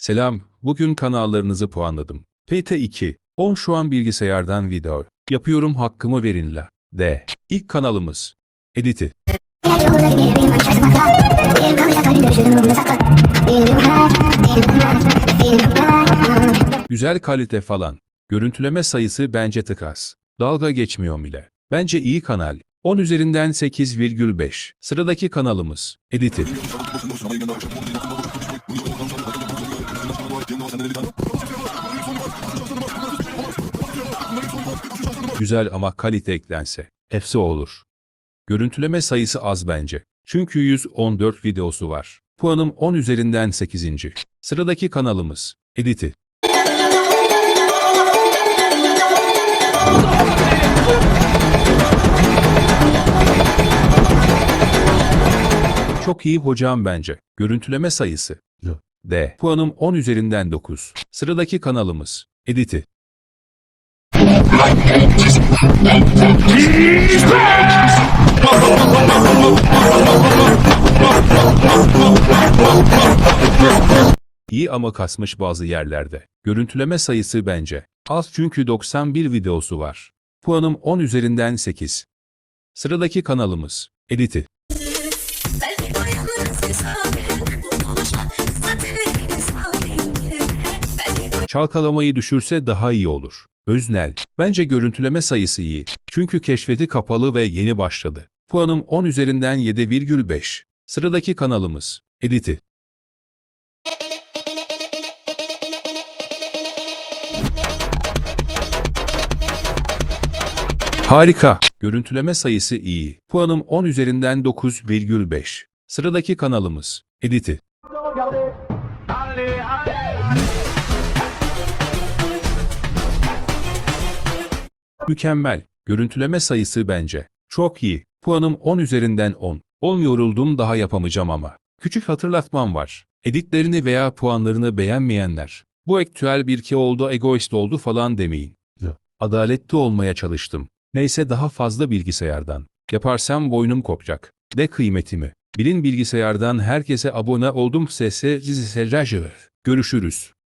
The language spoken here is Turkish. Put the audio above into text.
Selam, bugün kanallarınızı puanladım. PT2, 10 şu an bilgisayardan video. Yapıyorum hakkımı verin. D. İlk kanalımız. Editi. Güzel kalite falan. Görüntüleme sayısı bence tıkas. Dalga geçmiyorum bile. Bence iyi kanal. 10 üzerinden 8,5. Sıradaki kanalımız. Editi. Güzel ama kalite eklense. Efsi olur. Görüntüleme sayısı az bence. Çünkü 114 videosu var. Puanım 10 üzerinden 8. Sıradaki kanalımız. Editi. Çok iyi hocam bence. Görüntüleme sayısı. D. Puanım 10 üzerinden 9. Sıradaki kanalımız. Editi. İyi ama kasmış bazı yerlerde. Görüntüleme sayısı bence. Az çünkü 91 videosu var. Puanım 10 üzerinden 8. Sıradaki kanalımız. Editi. Çalkalamayı düşürse daha iyi olur. Öznel. Bence görüntüleme sayısı iyi. Çünkü keşfeti kapalı ve yeni başladı. Puanım 10 üzerinden 7,5. Sıradaki kanalımız. Editi. Harika. Görüntüleme sayısı iyi. Puanım 10 üzerinden 9,5. Sıradaki kanalımız. Editi. Mükemmel. Görüntüleme sayısı bence. Çok iyi. Puanım 10 üzerinden 10. 10 yoruldum daha yapamayacağım ama. Küçük hatırlatmam var. Editlerini veya puanlarını beğenmeyenler. Bu aktüel bir ki oldu egoist oldu falan demeyin. Adaletli olmaya çalıştım. Neyse daha fazla bilgisayardan. Yaparsam boynum kopacak. De kıymetimi. Bilin bilgisayardan herkese abone oldum. Sese Görüşürüz.